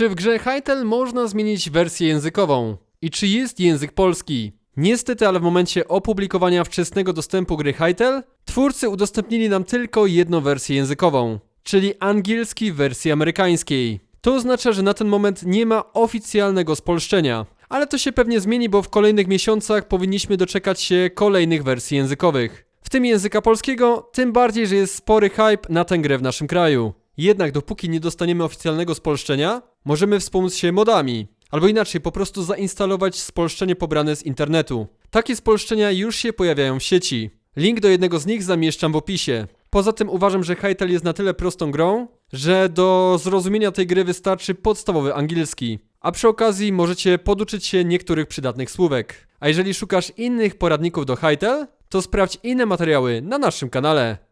Czy w grze Hytale można zmienić wersję językową? I czy jest język polski? Niestety, ale w momencie opublikowania wczesnego dostępu gry Hytale, twórcy udostępnili nam tylko jedną wersję językową, czyli angielski wersji amerykańskiej. To oznacza, że na ten moment nie ma oficjalnego spolszczenia. Ale to się pewnie zmieni, bo w kolejnych miesiącach powinniśmy doczekać się kolejnych wersji językowych. W tym języka polskiego, tym bardziej, że jest spory hype na tę grę w naszym kraju. Jednak dopóki nie dostaniemy oficjalnego spolszczenia, możemy wspomóc się modami. Albo inaczej, po prostu zainstalować spolszczenie pobrane z internetu. Takie spolszczenia już się pojawiają w sieci. Link do jednego z nich zamieszczam w opisie. Poza tym uważam, że Hytale jest na tyle prostą grą, że do zrozumienia tej gry wystarczy podstawowy angielski. A przy okazji możecie poduczyć się niektórych przydatnych słówek. A jeżeli szukasz innych poradników do Hytale, to sprawdź inne materiały na naszym kanale.